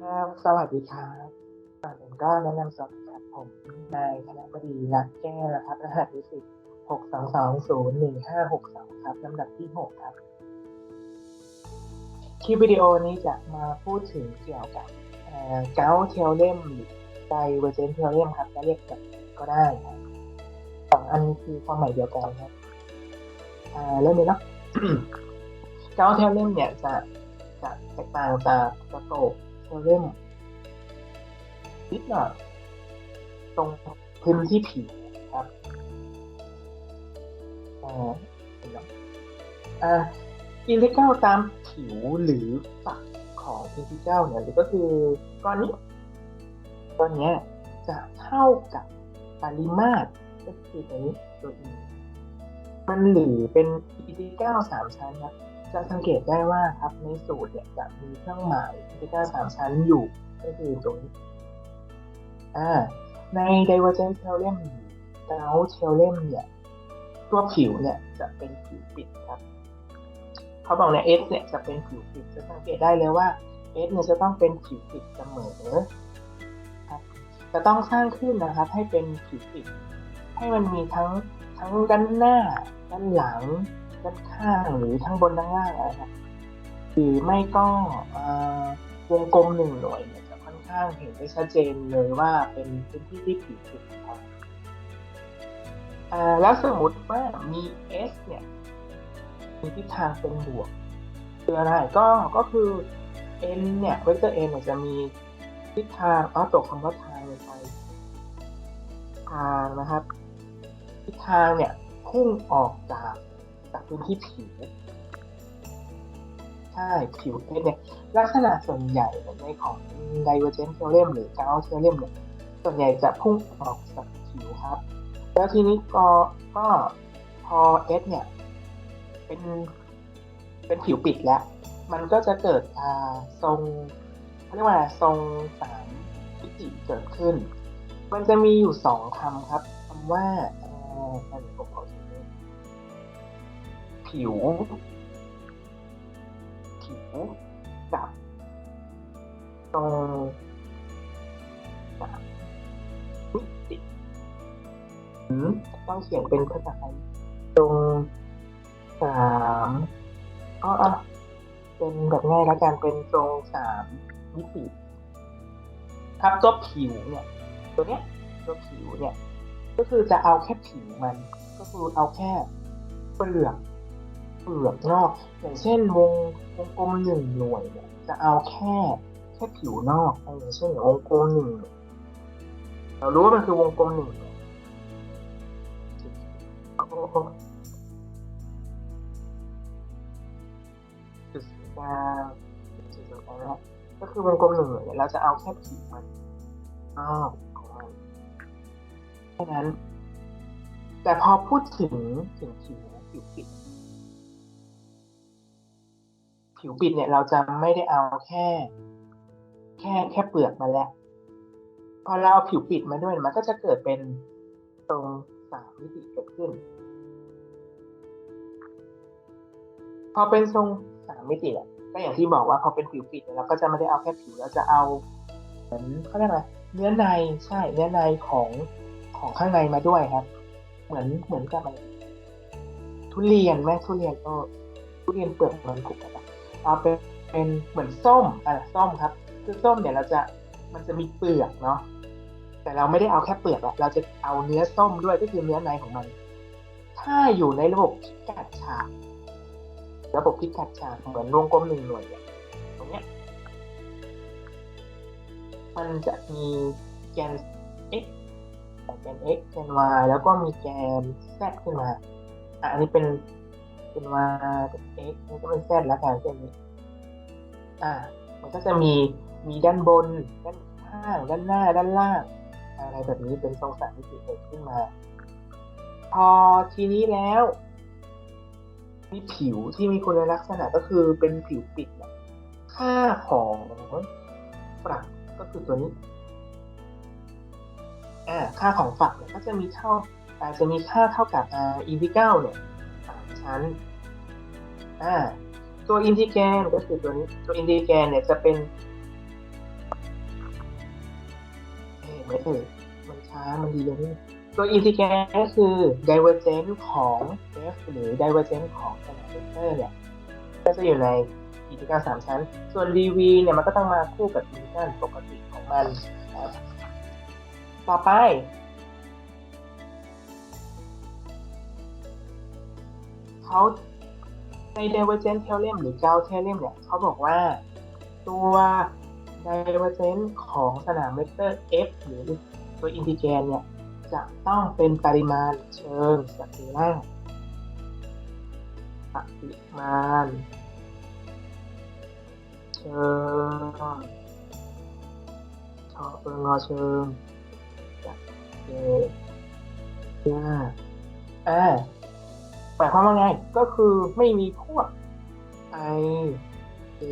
ครับสวัสดีครับก่อนอื่นก็แนะนำสวัสดีครับผมนายคณะบดีรักแก้วนะครับ รหัสวิสิตหกสองสองศูนย์หนึ่งห้าหกสองครับลำดับที่หกครับ คลิปวิดีโอนี้จะมาพูดถึงเกี่ยวกับเกาเทลเลมหรือไดเวอร์เจนเทลเลมครับจะเรียกแบบก็ได้ครับสองอันนี้คือความหมายเดียวกันครับอ่าเริ่มเลยเนาะเกาเทลเลมเนี่ยจะจะแตกต่างจากสโตกเทลเลมนิดหน่อย ตรงพื้นที่ผิวครับอ๋ออ่าอินทิเกลตามผิวหรือฝักของอินทิเกลเนี่ยหรือก็คือก้อนนี้ก้อนนี้จะเท่ากับปริมาตรก็คือตัวนี้ตัวอีมันหรือเป็นอินทิเกลสามชั้นครับ จะสังเกตได้ว่าครับในสูตรเนี่ยจะมีเครื่องหมายอินทิกรสามชั้นอยู่ก็คือตรงนี้อ่าใน divergent theorem Gauss theorem เนี่ยตัวผิวเนี่ยจะเป็นผิวปิดครับเขาบอกเนี่ย S เนี่ยจะเป็นผิวปิดจะสังเกตได้เลยว่า S เนี่ยจะต้องเป็นผิวปิดเสมอครับจะต้องสร้างขึ้นนะครับ ให้เป็นผิวปิด ให้มันมีทั้งทั้งด้านหน้า ด้านหลัง ด้านข้างหรือทั้งบนทั้งล่างอะไรครับหรือไม่ก็วงกลมหนึ่งหน่วยเนี่ยจะค่อนข้างเห็นได้ชัดเจนเลยว่าเป็นพื้นที่ที่ผิวปิดครับแล้วสมมติว่ามี S เนี่ยมีทิศทางเป็นบวกคืออะไรก็ก็คือ n เนี่ยเวกเตอร์ n เนี่ยจะมีทิศทางอ๋อตกคำว่าทางไปทางนะครับทิศทางเนี่ยพุ่งออกจาก จากพื้นที่ผิวใช่ผิวเพชรเนี่ยลักษณะส่วนใหญ่ในของ divergent theorem หรือ Gauss theorem เนี่ยส่วนใหญ่จะพุ่งออกจากผิวครับ แล้วทีนี้ก็ก็พอ S เนี่ย เป็นเป็นผิวปิดแล้ว มันก็จะเกิดอาทรงเขาเรียกว่าทรงสามมิติเกิดขึ้น มันจะมีอยู่สองคำครับคำว่าอ่าอะไร ผิว ผิวกับตรงสามมิติหรือต้องเขียนเป็นภาษาไทยตรงสามอ๋อเป็นแบบง่ายแล้วกันเป็นทรงสามมิติครับตัวผิวเนี่ย ตัวเนี้ยตัวผิวเนี่ย ก็คือจะเอาแค่ผิวมัน ก็คือเอาแค่เปลือก เปลือกนอก อย่างเช่นวงวงกลมหนึ่งหน่วยเนี่ยจะเอาแค่แค่ผิวนอกอย่างเช่นวงกลมหนึ่งเรารู้ว่ามันคือวงกลมหนึ่งจุดศูนย์กลางจุดศูนย์กลางก็คือวงกลมหนึ่งเนี่ยเราจะเอาแค่ผิวมันนอกของมันแค่นั้น แต่พอพูดถึงถึงผิวผิวปิด ผิวปิดเนี่ย เราจะไม่ได้เอาแค่ แค่แค่เปลือกมาแล้วพอเราเอาผิวปิดมาด้วยมันก็จะเกิดเป็นตรงสามมิติเกิดขึ้น พอเป็นทรงสามมิติอะก็อย่างที่บอกว่าพอเป็นผิวปิดเราก็จะไม่ได้เอาแค่ผิวเราจะเอาเหมือนเขาเรียกอะไรเนื้อในใช่เนื้อในของของข้างในมาด้วยครับ เหมือนเหมือนกับอะไรทุเรียนแม่ทุเรียนก็ทุเรียนเปลือกมันถูกไหม เอาเป็นเป็นเหมือนส้มอะส้มครับคือส้มเนี่ยเราจะมันจะมีเปลือกเนาะแต่เราไม่ได้เอาแค่เปลือกอะเราจะเอาเนื้อส้มด้วยก็คือเนื้อในของมัน ถ้าอยู่ในระบบพิกัดฉาก ระบบพิกัดฉากเหมือนวงกลมหนึ่งหน่วยเนี่ยตรงเนี้ยมันจะมีแกน x แกน x แกน y แล้วก็มีแกน z ขึ้นมาอะอันนี้เป็น เป็น y เป็น x นี่ก็เป็น z แล้วกันเส้นนี้อ่า มันก็จะมีมีด้านบน ด้านข้าง ด้านหน้า ด้านล่าง อะไรแบบนี้เป็นทรงสามมิติเกิดขึ้นมา พอทีนี้แล้ว มีผิวที่มีคุณลักษณะก็คือเป็นผิวปิดเนี่ยค่าของฝักก็คือตัวนี้อ่าค่าของฝักเนี่ยก็จะมีเท่าอาจจะมีค่าเท่ากับอ่าอินทิกรลเนี่ย ชั้นอ่าตัวอินทิแกนก็คือตัวนี้ ตัวอินทิแกรนเนี่ยจะเป็นไหมเอ่ยมันช้ามันดีเลยนี่ตัวอินทิแกรนก็คือ divergent ของ f หรือ divergent ของสนามเวกเตอร์เนี่ยก็จะอยู่ในอินทิกรัลสามชั้น ส่วน dv เนี่ยมันก็ต้องมาคู่กับอินทิกรัลปกติของมัน ต่อไป เขาใน divergent theorem หรือ Gauss theorem เนี่ยเขาบอกว่าตัว divergent ของสนามเวกเตอร์ f หรือตัวอินทิแกรนเนี่ยจะต้องเป็นปริมาณเชิงสเกลาร์ปริมาณเชิงชอเอองอเชิงสเกลาร์อ่า หมายความว่าไง ก็คือไม่มีพวก i j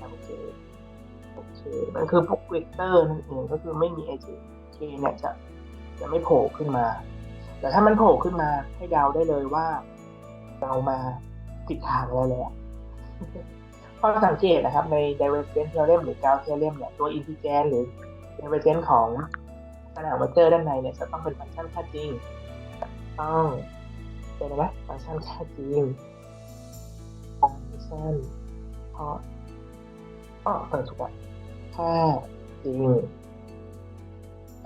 โอเคโอเคมันคือพวกเวกเตอร์นั่นเองก็คือไม่มี i j k เนี่ยจะจะไม่โผล่ขึ้นมา แต่ถ้ามันโผล่ขึ้นมาให้เดาได้เลยว่า เรามาผิดทางแล้วเลยอะข้อสังเกตนะครับใน divergent theorem หรือ Gauss theorem เนี่ยตัว integer หรือ divergent ของสนามเวกเตอร์ด้านในเนี่ยจะต้องเป็นฟังก์ชันค่าจริงต้อง เป็นะไรนะฟังก์ชันค่าจริงฟังก์ชันเพราะอ๋อเปิดถูกแล้วค่าจริง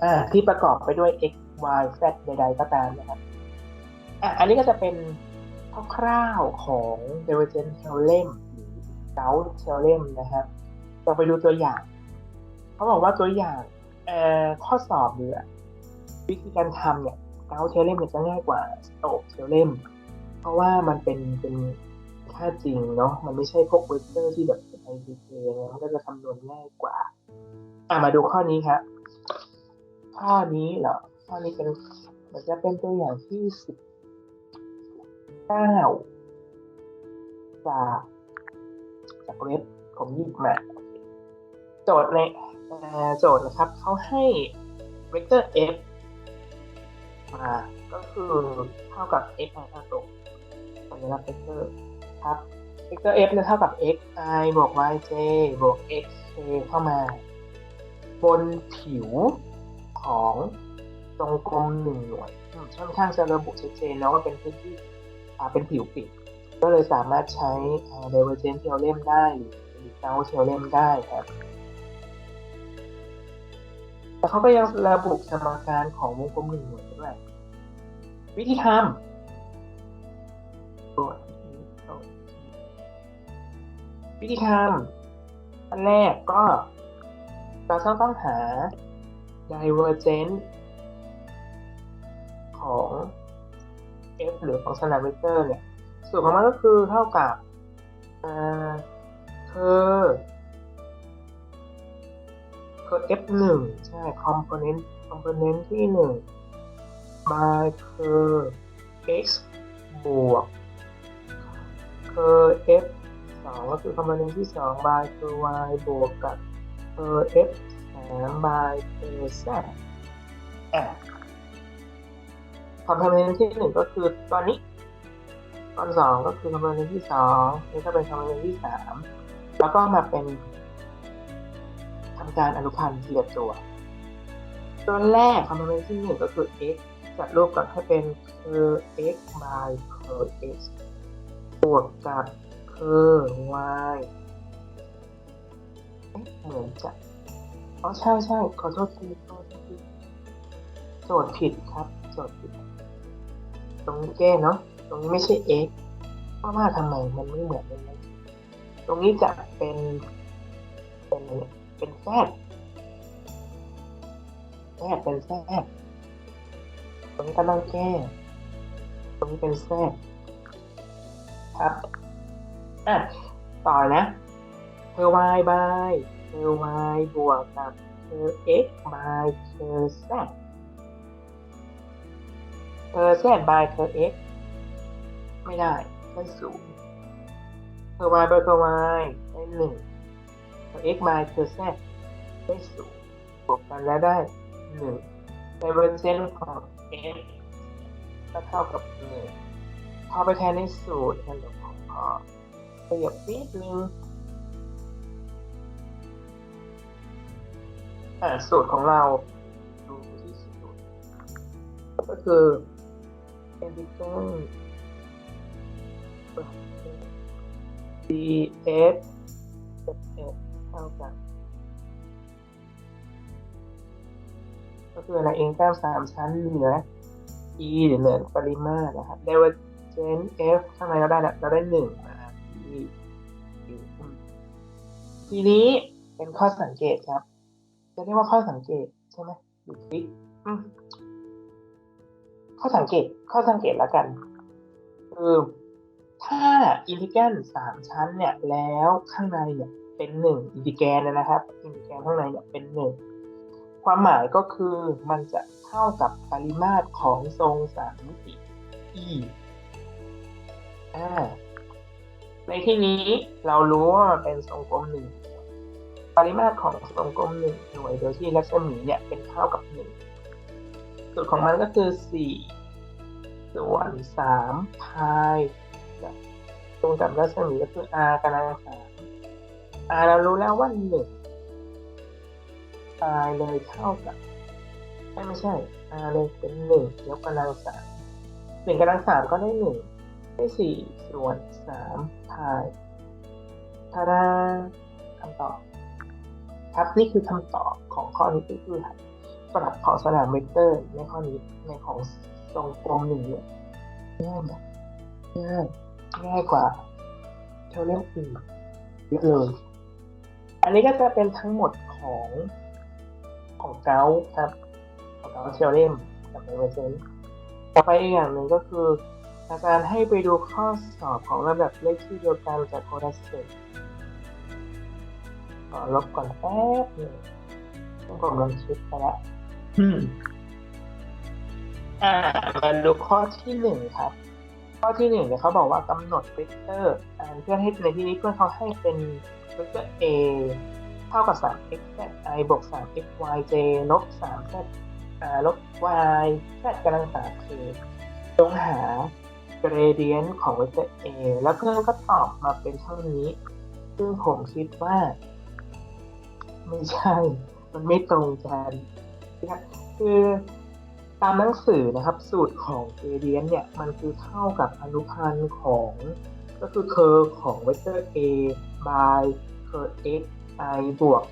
อ่าที่ประกอบไปด้วย x y z ใดๆก็ตามนะครับอะอันนี้ก็จะเป็นคร่าวๆของ divergent theorem หรือ Gauss theorem นะครับเราไปดูตัวอย่าง เขาบอกว่าตัวอย่างข้อสอบหรือวิธีการทำเนี่ย Gauss theorem เนี่ยจะง่ายกว่า Stokes theorem เพราะว่ามันเป็นเป็นค่าจริงเนาะมันไม่ใช่พวกเวกเตอร์ที่แบบเป็น IDK เนี่ยมันก็จะคำนวณง่ายกว่าอะมาดูข้อนี้ครับข้อนี้เหรอข้อนี้เป็นมันจะเป็นตัวอย่างที่สิบเก้าจากจากเว็บผมหยิบมาโจทย์ในเอ่อโจทย์นะครับเขาให้เวกเตอร์ f มา ก็คือเท่ากับ x i ตรงสัญลักษณ์เวกเตอร์ครับเวกเตอร์ f เนี่ยเท่ากับ x i บวก y j บวก x k เข้ามา บนผิวของตรงกลมหนึ่งหน่วยค่อนข้างจะระบุชัดเจนแล้วว่าเป็นพื้นที่เป็นผิวปิด ก็เลยสามารถใช้ divergent theorem ได้หรือ Gauss theorem ได้ครับแต่เขาก็ยังระบุสมการของวงกลมหนึ่งหน่วยด้วย วิธีทำตัววิธีทำอันแรกก็เราต้องต้องหา divergent ของ f หรือของสนามเวกเตอร์เนี่ยสูตรของมันก็คือเท่ากับอ่าคือคือ f หนึ่งใช่ component component ที่หนึ่ง by คือ x บวกคือ f สองก็คือ component ที่สอง by คือ y บวกกับคือ f สาม by คือ z อะคอมโพเนนต์ที่หนึ่งก็คือตอนนี้ตอนสองก็คือคอมโพเนนที่สองนี่ก็เป็นคอมโพเนนที่สามแล้วก็มาเป็นทำการอนุพันธ์ทีละตัวตัวแรกคอมโพเนนที่หนึ่งก็คือ x จัดรูปก่อนให้เป็นคือ x by คือ x บวกกับคือ y เอ๊ะเหมือนจะอ๋อใช่ใช่ขอโทษทีขอโทษทีโจทย์ผิดครับโจทย์ผิด ตรงนี้แก้เนาะตรงนี้ไม่ใช่ x เพราะว่าทำไมมันไม่เหมือนกันเลยตรงนี้จะเป็นเป็นเป็นแซดแซดเป็นแซด ตรงนี้ก็ต้องแก้ ตรงนี้เป็นแซดครับอะต่อนะ เธอ y by เธอ y บวกกับเธอ x by เธอ z เธอ z by เธอ x ไม่ได้ได้ศูนย์เธอ y by เธอ y ได้หนึ่งเธอ x by เธอ z ได้ศูนย์บวกกันแล้วได้หนึ่ง divergence ของ x ก็เท่ากับหนึ่งพอไปแทนในสูตรกันเดี๋ยวผมขอเปรียบนิดนึงอ่สูตรของเราดูที่สูตร ก็คือ integral dx เท่ากับ ก็คืออะไรเองแต้มสามชั้นเหลือ e หรือเหลือปริมาตรนะครับ divergent f ข้างในเราได้เราได้หนึ่งมา e ทีนี้เป็นข้อสังเกตครับ จะเรียกว่าข้อสังเกตใช่ไหมดูสิข้อสังเกตข้อสังเกตแล้วกันคือถ้าอินทิแกรสามชั้นเนี่ยแล้วข้างในเนี่ยเป็นหนึ่งอินทิแกรนะครับอินทิแกรข้างในเนี่ยเป็นหนึ่ง ความหมายก็คือมันจะเท่ากับปริมาตรของทรงสามมิติ e อ่าในที่นี้เรารู้ว่าเป็นทรงกลมหนึ่งปริมาตรของทรงกลมหนึ่งหน่วยโดยที่รัศมีเนี่ยเป็นเท่ากับหนึ่งสูตรของมันก็คือสี่ส่วนสามพายตรงกับรัศมีก็คือ r กำลังสาม r เรารู้แล้วว่าหนึ่ง พายเลยเท่ากับไม่ไม่ใช่ r เลยเป็นหนึ่งยกกำลังสามหนึ่งกำลังสามก็ได้หนึ่งได้สี่ส่วนสามพายทาราคำตอบครับนี่คือคำตอบของข้อนี้ก็คือสลับของสนามเวกเตอร์ในข้อนี้ในของทรงกลมหนึ่งเนี่ยง่ายง่ายง่ายกว่าเทเลมอื่นเยอะเลย อันนี้ก็จะเป็นทั้งหมดของ ของเกาครับของเกาเทเลมกับเอเวอร์เซนต่อไปอีกอย่างหนึ่งก็คือ อาจารย์ให้ไปดูข้อสอบของระดับเลขที่เดียวกันจากโคดัสเซตขอลบก่อนแป๊บหนึงต้องผมลองเช็คไปแล้วอ่ามาดูข้อที่หนึ่งครับ ข้อที่หนึ่งเนี่ยเขาบอกว่ากำหนดเวกเตอร์อ่าเพื่อให้ในที่นี้เพื่อเขาให้เป็นเวกเตอร์ a เท่ากับ 3 x z i บวก 3 x y j ลบ 3 z อ่ลบ y z กำลัง 3 k จงหา gradient ของเวกเตอร์ a แล้วเพื่อนก็ตอบมาเป็นเท่านี้ ซึ่งผมคิดว่า ไม่ใช่ มันไม่ตรงกันนะครับคือตามหนังสือนะครับ สูตรของ gradient เนี่ย มันคือเท่ากับอนุพันธ์ของ ก็คือเคอร์ของเวกเตอร์ a by เคอร์ x i บวก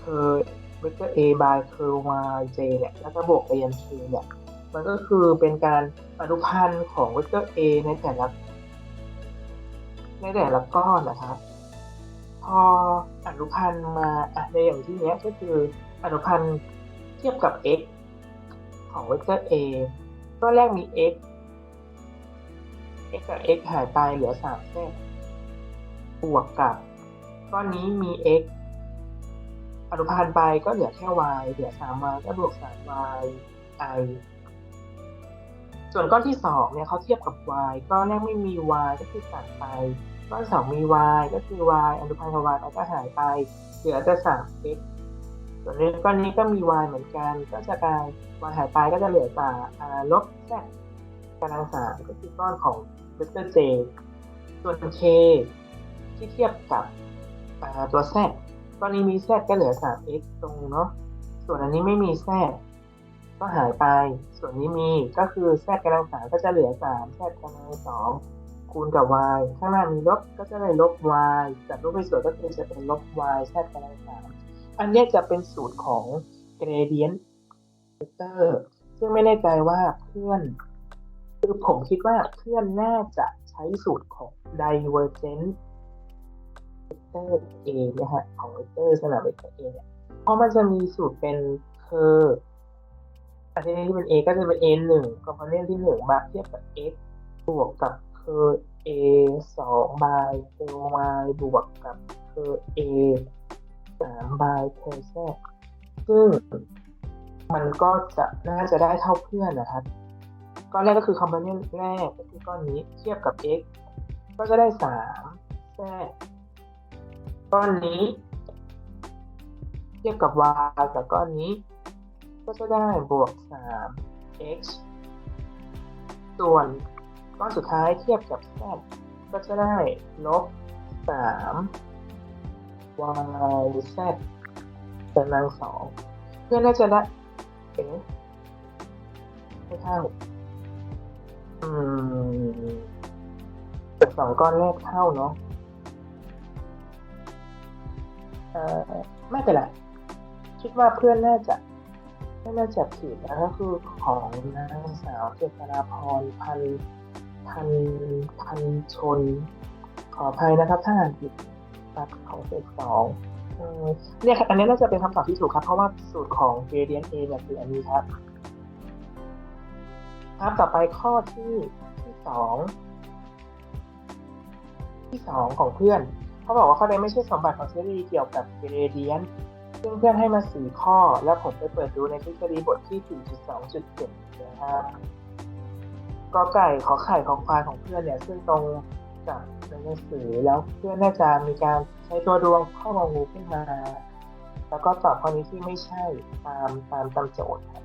เคอร์เวกเตอร์ a by เคอร์ y j เนี่ย แล้วก็บวกไปยัน k เนี่ย มันก็คือเป็นการอนุพันธ์ของเวกเตอร์ a ในแต่ละในแต่ละก้อนนะครับพออนุพันธ์มาอะในอย่างที่เนี้ยก็คืออนุพันธ์เทียบกับ x ของเวกเตอร์ a ก้อนแรกมี x x กับ x หายไปเหลือ3เส้นบวกกับ ก้อนนี้มี x อนุพันธ์ไปก็เหลือแค่ y เหลือ 3y ก็บวก 3y i ส่วนก้อนที่2เนี่ยเขาเทียบกับ y ก้อนแรกไม่มี y ก็คือตัดไป ก้อนสองมี y ก็คือ y อนุพันธ์กับ y ก็หายไป เหลือแต่ 3x ส่วนนี้ก้อนนี้ก็มี y เหมือนกัน ก็จะกลาย y หายไปก็จะเหลือแต่ลบ z กำลังสามก็คือก้อนของเวกเตอร์ j ส่วน k ที่เทียบกับ ตัว z ก้อนนี้มี z ก็เหลือ 3x ตรงเนาะ ส่วนอันนี้ไม่มี z ก็หายไป ส่วนนี้มีก็คือ z กำลังสามก็จะเหลือ 3 z กำลังสองคูณกับ y ข้างหน้ามีลบก็จะได้ลบ y จัดลบไปส่วนก็คือจะเป็นลบ y z กำลังสามอันนี้จะเป็นสูตรของ gradient vector ซึ่งไม่แน่ใจว่าเพื่อนคือผมคิดว่าเพื่อนน่าจะใช้สูตรของ divergence divergent vector A นะฮะของ vector สนาม vector A เนี่ยเพราะมันจะมีสูตรเป็น curve อันนี้ที่เป็น A ก็จะเป็น A หนึ่ง component ที่หนึ่งมาเทียบกับ x บวกกับ curve A สอง by curve y บวกกับ curve A สาม by curve z ซึ่งมันก็จะน่าจะได้เท่าเพื่อนนะครับก้อนแรกก็คือ component แรกก็คือก้อนนี้เทียบกับ x ก็จะได้สาม z ก้อนนี้ เทียบกับ y กับก้อนนี้ ก็จะได้บวก 3 x ส่วนก้อนสุดท้ายเทียบกับ z ก็จะได้ลบ 3 y z กำลังสองเพื่อนน่าจะได้เอ๊ะในไม่เท่าอืมสองก้อนแรกเท่าเนาะ ไม่เป็นไรคิดว่าเพื่อนน่าจะไม่น่าจะผิดนะก็คือของนางสาวเจษฎาพรพันพันพันชน ขออภัยนะครับ ถ้าอ่านผิดตัดของเศษสองเนี่ยอันนี้น่าจะเป็นคำตอบที่ถูกครับ เพราะว่าสูตรของ gradient A เนี่ยคืออันนี้ครับ ครับต่อไปข้อที่ที่สองที่สองของเพื่อน เขาบอกว่าข้อใดไม่ใช่สมบัติของทฤษฎีเกี่ยวกับ gradient ซึ่งเพื่อนให้มาสี่ข้อ แล้วผมไปเปิดดูในทฤษฎีบทที่ 4.2.7นะครับกอไก่ขอไข่ของควายของเพื่อนเนี่ย ซึ่งตรงกับในหนังสือแล้วเพื่อนน่าจะมีการใช้ตัวดวงข้อมูขึ้นมา แล้วก็ตอบข้อนี้ที่ไม่ใช่ตามตามตามโจทย์ครับ